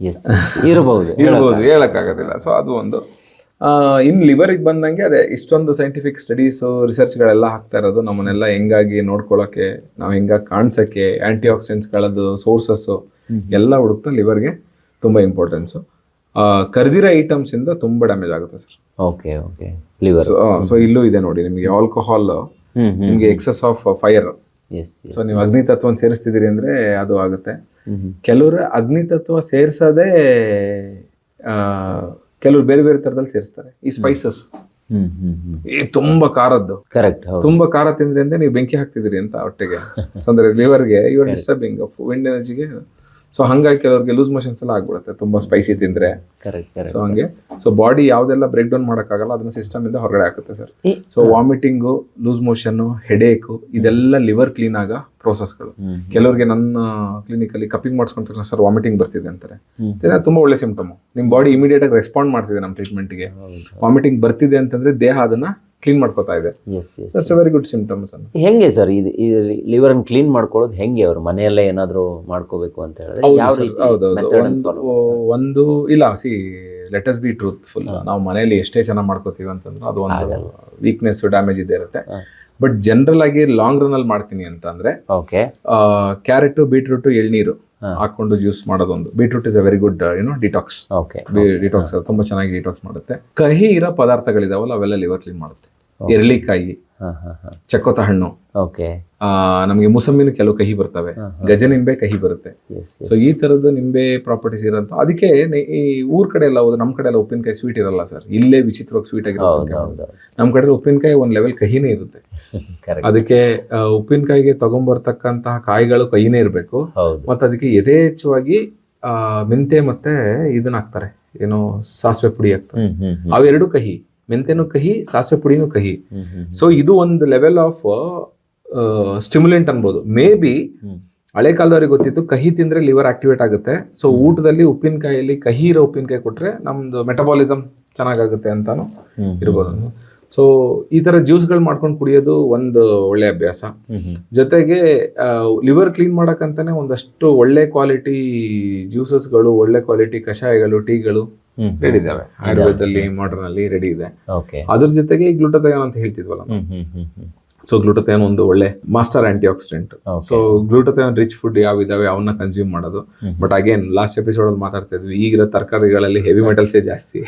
Speaker 1: ಎಸ್ ಇರಬಹುದು
Speaker 2: ಇರಬಹುದು ಹೇಳಕ್ಕಾಗೋದಿಲ್ಲ. ಸೊ ಅದು ಒಂದು. ಆ, ಇನ್ ಲಿವರಿಗೆ ಬಂದಂಗೆ ಅದೇ ಇಷ್ಟೊಂದು ಸೈಂಟಿಫಿಕ್ ಸ್ಟಡೀಸು ರಿಸರ್ಚ್ಗಳೆಲ್ಲ ಹಾಕ್ತಾ ಇರೋದು ನಮ್ಮನ್ನೆಲ್ಲ ಹೆಂಗಾಗಿ ನೋಡ್ಕೊಳ್ಳೋಕೆ ನಾವು ಹೆಂಗಾಗಿ ಕಾಣಿಸೋಕ್ಕೆ ಆಂಟಿ ಆಕ್ಸಿಡೆಂಟ್ಸ್ಗಳದ್ದು ಸೋರ್ಸಸ್ಸು ಎಲ್ಲ ಹುಡುಕ್ತಾ ಲಿವರ್ಗೆ ತುಂಬ ಇಂಪಾರ್ಟೆನ್ಸು ಕರ್ದಿರೋ ಐಟಮ್ಸ್ ಇಂದ ತುಂಬಾ ಡ್ಯಾಮೇಜ್ ಆಗುತ್ತೆ sir
Speaker 1: okay okay liver
Speaker 2: so ಇಲ್ಲೂ ಇದೆ ನೋಡಿ ನಿಮಗೆ ಆಲ್ಕೋಹಾಲ್ ನಿಮಗೆ ಎಕ್ಸಸ್ ಆಫ್ ಫೈರ್ ಸೊ ನೀವು ಅಗ್ನಿ ತತ್ವ ಸೇರಿಸ್ತಿದ್ದೀರಿ ಅಂದ್ರೆ ಅದು ಆಗುತ್ತೆ. ಕೆಲವರು ಅಗ್ನಿ ತತ್ವ ಸೇರಿಸದೆ ಕೆಲವರು ಬೇರೆ ಬೇರೆ ತರದಲ್ಲಿ ಸೇರಿಸ್ತಾರೆ. ಈ ಸ್ಪೈಸಸ್ ತುಂಬಾ ಖಾರದ್ದು.
Speaker 1: ಕರೆಕ್ಟ್
Speaker 2: ತುಂಬಾ ಖಾರ ತಿಂದ್ರಿಂದ ನೀವು ಬೆಂಕಿ ಹಾಕ್ತಿದ್ದೀರಿ ಅಂತ ಒಟ್ಟಿಗೆ ಅಂದ್ರೆ ಲಿವರ್ಗೆ ಯು ಆರ್ ಡಿಸ್ಟರ್ಬಿಂಗ್ ವಿಂಡ್ ಎನರ್ಜಿಗೆ ಸೊ ಹಂಗಾಗಿ ಕೆಲವ್ರಿಗೆ ಲೂಸ್ ಮೋಷನ್ಸ್ ಎಲ್ಲ ಆಗ್ಬಿಡುತ್ತೆ. ತುಂಬಾ ಸ್ಪೈಸಿ ತಿಂದ್ರೆ.
Speaker 1: ಕರೆಕ್ಟ್
Speaker 2: ಸೊ ಹಂಗೆ. ಸೊ ಬಾಡಿ ಯಾವ್ದೆಲ್ಲ ಬ್ರೇಕ್ ಡೌನ್ ಮಾಡೋಕ್ಕಾಗಲ್ಲ ಅದನ್ನ ಸಿಸ್ಟಮ್ ಇಂದ ಹೊರಗಡೆ ಹಾಕುತ್ತೆ sir so vomiting loose motion headache ಇದೆಲ್ಲ ಲಿವರ್ ಕ್ಲೀನ್ ಆಗ ಪ್ರೋಸೆಸ್ಗಳು ಕೆಲವರಿಗೆ ನನ್ನ ಕ್ಲಿನಿಕ್ ಅಲ್ಲಿ ಕಪಿಂಗ್ ಮಾಡಿಸ್ಕೊಂಡ ತಕ್ಷಣ ಸರ್ ವಾಮಿಟಿಂಗ್ ಬರ್ತಿದೆ ಅಂತಾರೆ. ತುಂಬಾ ಒಳ್ಳೆ ಸಿಂಪ್ಟಮ್ ನಿಮ್ ಬಾಡಿ ಇಮಿಡಿಯೇಟ್ ಆಗಿ ರೆಸ್ಪಾಂಡ್ ಮಾಡ್ತಿದೆ ನಮ್ಮ ಟ್ರೀಟ್ಮೆಂಟ್ಗೆ ವಾಮಿಟಿಂಗ್ ಬರ್ತಿದೆ ಅಂತಂದ್ರೆ ದೇಹ ಅದನ್ನ ಕ್ಲೀನ್ ಮಾಡ್ಕೋತಾ ಇದೆ.
Speaker 1: Yes yes
Speaker 2: that's very good symptoms ಅನ್ನ
Speaker 1: ಹೆಂಗೆ ಸರ್ ಇದು ಲಿವರ್ ಅನ್ನು ಕ್ಲೀನ್ ಮಾಡ್ಕೊಳ್ಳೋದು ಹೆಂಗೆ ಅವ್ರು? ಮನೆಯಲ್ಲೇ ಏನಾದ್ರು ಮಾಡ್ಕೋಬೇಕು ಅಂತ ಹೇಳಿದ್ರೆ ಯಾವ ರೀತಿ
Speaker 2: ಹೌದೌದು ಒಂದು ಇಲ್ಲ see let us be truthful ನಾವು ಮನೆಯಲ್ಲಿ ಎಷ್ಟೇ ಚೆನ್ನಾಗಿ ಮಾಡ್ಕೋತೀವಿ ಅಂತಂದ್ರೆ ಅದು ಒಂದು. ವೀಕ್ನೆಸ್ ಡ್ಯಾಮೇಜ್ ಇದೆ ಇರುತ್ತೆ. ಬಟ್ ಜನರಲ್ ಆಗಿ ಲಾಂಗ್ ರನ್ ಅಲ್ಲಿ ಮಾಡ್ತೀನಿ ಅಂತಂದ್ರೆ
Speaker 1: ಓಕೆ
Speaker 2: ಕ್ಯಾರೆಟ್ ಬೀಟ್ರೂಟ್ ಎಳ್ನೀರು. ಹಾಕೊಂಡು juice ಮಾಡೋದೊಂದು. Beetroot is a very good you know detox
Speaker 1: okay
Speaker 2: detox ತುಂಬಾ ಚೆನ್ನಾಗಿ ಡಿಟಾಕ್ಸ್ ಮಾಡುತ್ತೆ. ಕಹಿ ಇರೋ ಪದಾರ್ಥಗಳಿದಾವಲ್ಲ ಅವೆಲ್ಲ ಲಿವರ್ ಕ್ಲೀನ್ ಮಾಡುತ್ತೆ. ಎರಳಿಕಾಯಿ ಚಕ್ಕೋತ ಹಣ್ಣು.
Speaker 1: ಓಕೆ.
Speaker 2: ನಮಗೆ ಮುಸಂಬಿನ ಕೆಲವು ಕಹಿ ಬರ್ತವೆ.
Speaker 1: ಗಜ
Speaker 2: ನಿಂಬೆ ಕಹಿ ಬರುತ್ತೆ. ಸೊ ಈ ತರದ್ದು ನಿಂಬೆ ಪ್ರಾಪರ್ಟೀಸ್ ಇರೋಂಥ ಅದಕ್ಕೆ ಈ ಊರ್ ಕಡೆ ಎಲ್ಲ ಹೋದ್ರೆ ನಮ್ಮ ಕಡೆ ಎಲ್ಲ ಉಪ್ಪಿನಕಾಯಿ ಸ್ವೀಟ್ ಇರಲ್ಲ ಸರ್ ಇಲ್ಲೇ ವಿಚಿತ್ರವಾಗಿ ಸ್ವೀಟ್
Speaker 1: ಆಗಿರೋದು
Speaker 2: ಆಗಿರುತ್ತೆ ನಮ್ಮ ಕಡೆ ಉಪ್ಪಿನಕಾಯಿ ಒಂದ್ ಲೆವೆಲ್ ಕಹಿನೇ ಇರುತ್ತೆ. ಅದಕ್ಕೆ ಆ, ಉಪ್ಪಿನಕಾಯಿಗೆ ತಗೊಂಬರ್ತಕ್ಕಂತಹ ಕಾಯಿಗಳು ಕಹಿನೇ ಇರಬೇಕು. ಮತ್ತೆ ಅದಕ್ಕೆ ಯಥೇಚ್ಛವಾಗಿ ಆ, ಮೆಂತೆ ಮತ್ತೆ ಇದನ್ನ ಹಾಕ್ತಾರೆ. ಏನೋ ಸಾಸಿವೆ ಪುಡಿ ಹಾಕ್ತಾರೆ. ಅವೆರಡು ಕಹಿ. ಮೆಂತೆನೂ ಕಹಿ ಸಾಸಿವೆ ಪುಡಿನು ಕಹಿ. ಸೊ ಇದು ಒಂದು ಲೆವೆಲ್ ಆಫ್ ಸ್ಟಿಮ್ಯುಲೆಂಟ್ ಅನ್ಬೋದು. ಮೇ ಬಿ ಹಳೆ ಕಾಲದವ್ರಿಗೆ ಗೊತ್ತಿತ್ತು ಕಹಿ ತಿಂದ್ರೆ ಲಿವರ್ ಆಕ್ಟಿವೇಟ್ ಆಗುತ್ತೆ. ಸೊ ಊಟದಲ್ಲಿ ಉಪ್ಪಿನಕಾಯಲ್ಲಿ ಕಹಿ ಇರೋ ಉಪ್ಪಿನಕಾಯಿ ಕೊಟ್ರೆ ನಮ್ದು ಮೆಟಬಾಲಿಸಮ್ ಚೆನ್ನಾಗಾಗುತ್ತೆ ಅಂತಾನು ಇರ್ಬೋದು. ಸೊ ಈ ತರ ಜ್ಯೂಸ್ಗಳು ಮಾಡ್ಕೊಂಡು ಕುಡಿಯೋದು ಒಂದು ಒಳ್ಳೆ ಅಭ್ಯಾಸ. ಜೊತೆಗೆ ಲಿವರ್ ಕ್ಲೀನ್ ಮಾಡಕ್ಕಂತಾನೆ ಒಂದಷ್ಟು ಒಳ್ಳೆ ಕ್ವಾಲಿಟಿ ಜ್ಯೂಸಸ್ಗಳು ಒಳ್ಳೆ ಕ್ವಾಲಿಟಿ ಕಷಾಯಗಳು ಟೀಗಳು ರೆಡಿ ಇದಾವೆ. ಆಯುರ್ವೇದದಲ್ಲಿ ಮಾಡ್ರನ್ ಅಲ್ಲಿ ರೆಡಿ ಇದೆ. ಅದ್ರ ಜೊತೆಗೆ ತಗೋ ಅಂತ ಹೇಳ್ತಿದ್ವಲ್ಲ ಸೊ ಗ್ಲೂಟತೇನ್ ಒಂದು ಒಳ್ಳೆ master antioxidant. So glutathione rich food ಯಾವ ಇದಾವೆ ಅವನ್ನ ಕನ್ಸ್ಯೂಮ್ ಮಾಡೋದು ಬಟ್ ಅಗೇನ್ ಲಾಸ್ಟ್ ಎಪಿಸೋಡ್ ಅಲ್ಲಿ ಮಾತಾಡ್ತಾ ಇದ್ವಿ ಈಗಿರೋ ತರಕಾರಿಗಳಲ್ಲಿ ಹೆವಿ ಮೆಟಲ್ಸೇ ಜಾಸ್ತಿ.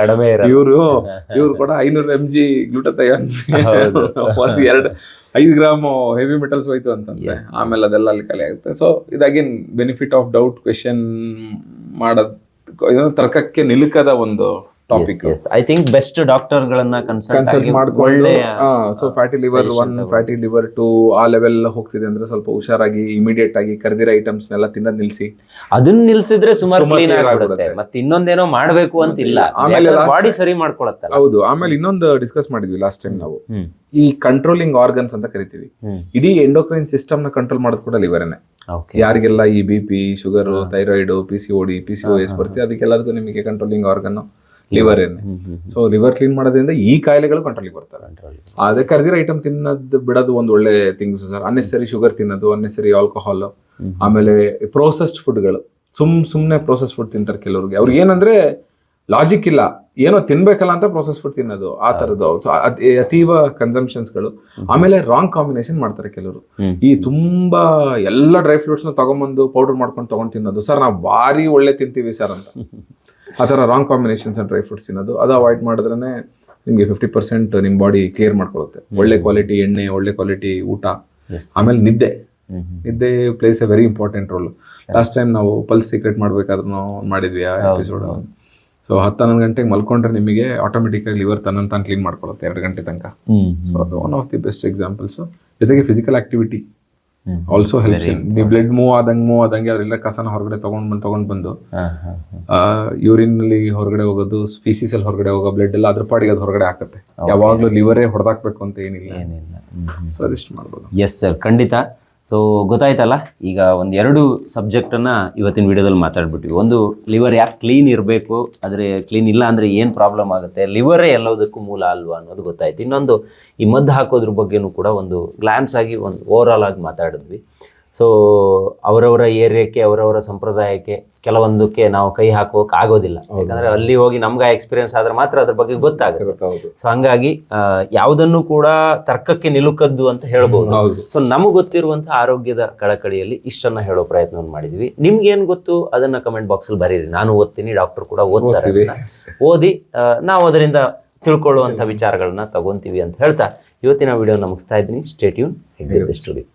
Speaker 1: ಕಡಿಮೆ
Speaker 2: ಇವರು ಇವ್ರು ಕೂಡ ಐನೂರು ಎಂ ಜಿ ಗ್ಲೂಟಥಯಾನ್
Speaker 1: ಹೌದು.
Speaker 2: ಒಂದ್ ಎರಡು ಐದು ಗ್ರಾಮ್ ಹೆವಿ ಮೆಟಲ್ಸ್ ಹೋಯ್ತು ಅಂತಂದ್ರೆ. ಆಮೇಲೆ ಅದೆಲ್ಲ ಅಲ್ಲಿ ಖಾಲಿ ಆಗುತ್ತೆ. ಸೊ ಇದಾಗಿನ್ ಬೆನಿಫಿಟ್ ಆಫ್ ಡೌಟ್ ಕ್ವೆಶನ್ ಮಾಡೋದ್ ತರ್ಕಕ್ಕೆ ನಿಲುಕದ ಒಂದು topic
Speaker 1: I think best doctor ಗಳನ್ನ ಕನ್ಸಲ್ಟ್
Speaker 2: ಮಾಡ್ಕೊಂಡು so fatty liver one fatty liver two ಆ ಲೆವೆಲ್ ಹೋಗ್ತಿದೆ ಅಂದ್ರೆ ಸ್ವಲ್ಪ ಹುಷಾರಾಗಿ ಇಮಿಡಿಯೇಟ್ ಆಗಿ ಕರೆದಿರೋ ಐಟಮ್ಸ್ ನೆಲ್ಲ ತಿನ್ನೋದ್ ನಿಲ್ಸಿ.
Speaker 1: ಅದನ್ನ ನಿಲ್ಸಿದ್ರೆ ಸುಮಾರು ಕ್ಲೀನ್ ಆಗ್ಬಿಡುತ್ತೆ. ಮತ್ತೆ ಇನ್ನೊಂದೇನೋ ಮಾಡಬೇಕು ಅಂತ ಇಲ್ಲ.
Speaker 2: ಆಮೇಲೆ
Speaker 1: ಬಾಡಿ ಸರಿ ಮಾಡ್ಕೊಳತ್ತೆ
Speaker 2: ಹೌದು ಆಮೇಲೆ ಇನ್ನೊಂದು ಡಿಸ್ಕಸ್ ಮಾಡಿದ್ವಿ ಲಾಸ್ಟ್ ಟೈಮ್ ನಾವು. ಈ ಕಂಟ್ರೋಲಿಂಗ್ ಆರ್ಗನ್ಸ್ ಅಂತ ಕರಿತೀವಿ. ಇಡೀ ಎಂಡೋಕ್ರೈನ್ ಸಿಸ್ಟಮ್ನ ಕಂಟ್ರೋಲ್ ಮಾಡೋದು ಕೂಡ ಲಿವರ್ನೇ ಯಾರಿಗೆಲ್ಲ ಈ B P sugar thyroid P C O D P C O S ಬರ್ತೀವಿ ಅದಕ್ಕೆಲ್ಲದಕ್ಕೂ ನಿಮಗೆ controlling organ liver
Speaker 1: hmm
Speaker 2: so liver clean ಮಾಡೋದ್ರಿಂದ ಈ ಕಾಯಿಲೆಗಳು ಕಂಟ್ರೋಲಿಗೆ ಬರ್ತಾರೆ ಅದೇ ಕರ್ದಿರ ಐಟಮ್ ತಿನ್ನೋದು ಬಿಡೋದು ಒಂದು ಒಳ್ಳೆ ಥಿಂಗ್ಸ್ ಸರ್ ಅನ್ನೆಸರಿ ಶುಗರ್ ತಿನ್ನೋದು ಅನ್ನೆಸರಿ ಆಲ್ಕೋಹಾಲ್. ಆಮೇಲೆ ಪ್ರೋಸೆಸ್ಡ್ ಫುಡ್ಗಳು ಸುಮ್ ಸುಮ್ನೆ ಪ್ರೋಸೆಸ್ ಫುಡ್ ತಿಂತಾರೆ ಕೆಲವ್ರಿಗೆ. ಅವ್ರಿಗೆ ಏನಂದ್ರೆ ಲಾಜಿಕ್ ಇಲ್ಲ. ಏನೋ ತಿನ್ಬೇಕಲ್ಲ ಅಂತ ಪ್ರೊಸೆಸ್ ಫುಡ್ ತಿನ್ನೋದು ಆ ತರದ್ದು ಅತೀವ ಕನ್ಸಂಪ್ಷನ್ಸ್ಗಳು ಆಮೇಲೆ ರಾಂಗ್ ಕಾಂಬಿನೇಷನ್ ಮಾಡ್ತಾರೆ ಕೆಲವರು. ಈ ತುಂಬಾ ಎಲ್ಲ ಡ್ರೈ ಫ್ರೂಟ್ಸ್ನ ತಗೊಂಬಂದು ಪೌಡರ್ ಮಾಡ್ಕೊಂಡು ತಗೊಂಡ್ ತಿನ್ನೋದು. ಸರ್ ನಾವು ಭಾರಿ ಒಳ್ಳೆ ತಿಂತೀವಿ ಸರ್ ಅಂತ. ಆ ಥರ ರಾಂಗ್ ಕಾಂಬಿನೇಷನ್ಸ್ ಡ್ರೈ ಫ್ರೂಟ್ಸ್ ತಿನ್ನೋದು ಅದು ಅವಾಯ್ಡ್ ಮಾಡಿದ್ರೆ ನಿಮಗೆ ಫಿಫ್ಟಿ ಪರ್ಸೆಂಟ್ ನಿಮ್ಮ ಬಾಡಿ ಕ್ಲಿಯರ್ ಮಾಡ್ಕೊಳ್ಳುತ್ತೆ ಒಳ್ಳೆ ಕ್ವಾಲಿಟಿ ಎಣ್ಣೆ ಒಳ್ಳೆ ಕ್ವಾಲಿಟಿ ಊಟ ಆಮೇಲೆ ನಿದ್ದೆ. ನಿದ್ದೆ plays a very important role last time ನಾವು ಪಲ್ಸ್ ಸೀಕ್ರೆಟ್ ಮಾಡ್ಬೇಕಾದ್ರೂ ನಾವು ಮಾಡಿದ್ವಿ ಆ ಎಪಿಸೋಡ್ ಸೊ ಹತ್ತು ಹನ್ನೊಂದು ಗಂಟೆಗೆ ಮಲ್ಕೊಂಡ್ರೆ ನಿಮಗೆ ಆಟೋಮೆಟಿಕ್ ಆಗಿ ಲಿವರ್ ತನ್ನ ತಾನು ಕ್ಲೀನ್ ಮಾಡ್ಕೊಳ್ಳುತ್ತೆ ಎರಡು ಗಂಟೆ ತನಕ. ಸೊ ಅದು one of the best examples ಜೊತೆಗೆ ಫಿಸಿಕಲ್ ಆಕ್ಟಿವಿಟಿ. ಆಲ್ಸೋ ಹೆಲ್ಪ್ಸ್ ನೀವು ಬ್ಲಡ್ ಮೂವ್ ಆದಂಗೆ ಮೂವ್ ಆದಂಗೆ ಅದರಿಂದ ಕಸನ ಹೊರಗಡೆ ತಗೊಂಡ್ ಬಂದು ತಗೊಂಡ್ ಬಂದು. ಯೂರಿನ್ ಅಲ್ಲಿ ಹೊರಗಡೆ ಹೋಗೋದು ಫೀಸಿಸ್ ಅಲ್ಲಿ ಹೊರಗಡೆ ಹೋಗೋ ಬ್ಲಡ್ ಎಲ್ಲ ಅದ್ರ ಪಾಡಿಗೆ ಅದು ಹೊರಗಡೆ ಹಾಕುತ್ತೆ. ಯಾವಾಗ್ಲೂ ಲಿವರೇ ಹೊಡೆದಾಕ್ಬೇಕು ಅಂತ ಏನಿಲ್ಲ.
Speaker 1: ಏನಿಲ್ಲ.
Speaker 2: ಸೊ ಅದಿಷ್ಟು ಮಾಡ್ಬೋದು.
Speaker 1: ಎಸ್ ಸರ್ ಖಂಡಿತ. ಸೊ ಗೊತ್ತಾಯ್ತಲ್ಲ? ಈಗ ಒಂದು ಎರಡು ಸಬ್ಜೆಕ್ಟನ್ನು ಇವತ್ತಿನ ವಿಡಿಯೋದಲ್ಲಿ ಮಾತಾಡ್ಬಿಟ್ವಿ ಒಂದು ಲಿವರ್ ಯಾಕೆ ಕ್ಲೀನ್ ಇರಬೇಕು, ಆದರೆ ಕ್ಲೀನ್ ಇಲ್ಲ ಅಂದರೆ ಏನು ಪ್ರಾಬ್ಲಮ್ ಆಗುತ್ತೆ? ಲಿವರೇ ಎಲ್ಲದಕ್ಕೂ ಮೂಲ ಅಲ್ವಾ ಅನ್ನೋದು ಗೊತ್ತಾಯ್ತು. ಇನ್ನೊಂದು, ಈ ಮದ್ದು ಹಾಕೋದ್ರ ಬಗ್ಗೆನೂ ಕೂಡ ಒಂದು ಗ್ಲಾನ್ಸ್ ಆಗಿ ಒಂದು ಓವರಾಲ್ ಆಗಿ ಮಾತಾಡಿದ್ವಿ. ಸೊ ಅವರವರ ಏರಿಯಾಕ್ಕೆ ಅವರವರ ಸಂಪ್ರದಾಯಕ್ಕೆ ಕೆಲವೊಂದಕ್ಕೆ ನಾವು ಕೈ ಹಾಕೋಕೆ ಆಗೋದಿಲ್ಲ. ಯಾಕಂದ್ರೆ ಅಲ್ಲಿ ಹೋಗಿ ನಮ್ಗೆ ಎಕ್ಸ್ಪೀರಿಯನ್ಸ್ ಆದ್ರೆ ಮಾತ್ರ ಅದ್ರ ಬಗ್ಗೆ ಗೊತ್ತಾಗುತ್ತೆ. ಸೊ ಹಂಗಾಗಿ ಯಾವುದನ್ನು ಕೂಡ ತರ್ಕಕ್ಕೆ ನಿಲುಕದ್ದು ಅಂತ ಹೇಳ್ಬೋದು. ಸೊ ನಮಗೆ ಗೊತ್ತಿರುವಂತಹ ಆರೋಗ್ಯದ ಕಳಕಳಿಯಲ್ಲಿ ಇಷ್ಟನ್ನ ಹೇಳೋ ಪ್ರಯತ್ನವನ್ನು ಮಾಡಿದ್ವಿ. ನಿಮ್ಗೆ ಏನ್ ಗೊತ್ತು? ಅದನ್ನ ಕಮೆಂಟ್ ಬಾಕ್ಸ್ ಅಲ್ಲಿ ಬರೀರಿ. ನಾನು ಓದ್ತೀನಿ ಡಾಕ್ಟರ್ ಕೂಡ ಓದ್ತಾರೆ. ಓದಿ ನಾವು ಅದರಿಂದ ತಿಳ್ಕೊಳ್ಳುವಂತ ವಿಚಾರಗಳನ್ನ ತಗೊಂತೀವಿ ಅಂತ ಹೇಳ್ತಾ ಇವತ್ತಿನ ವಿಡಿಯೋ ಮುಗಿಸ್ತಾ ಇದ್ದೀನಿ. Stay tuned studio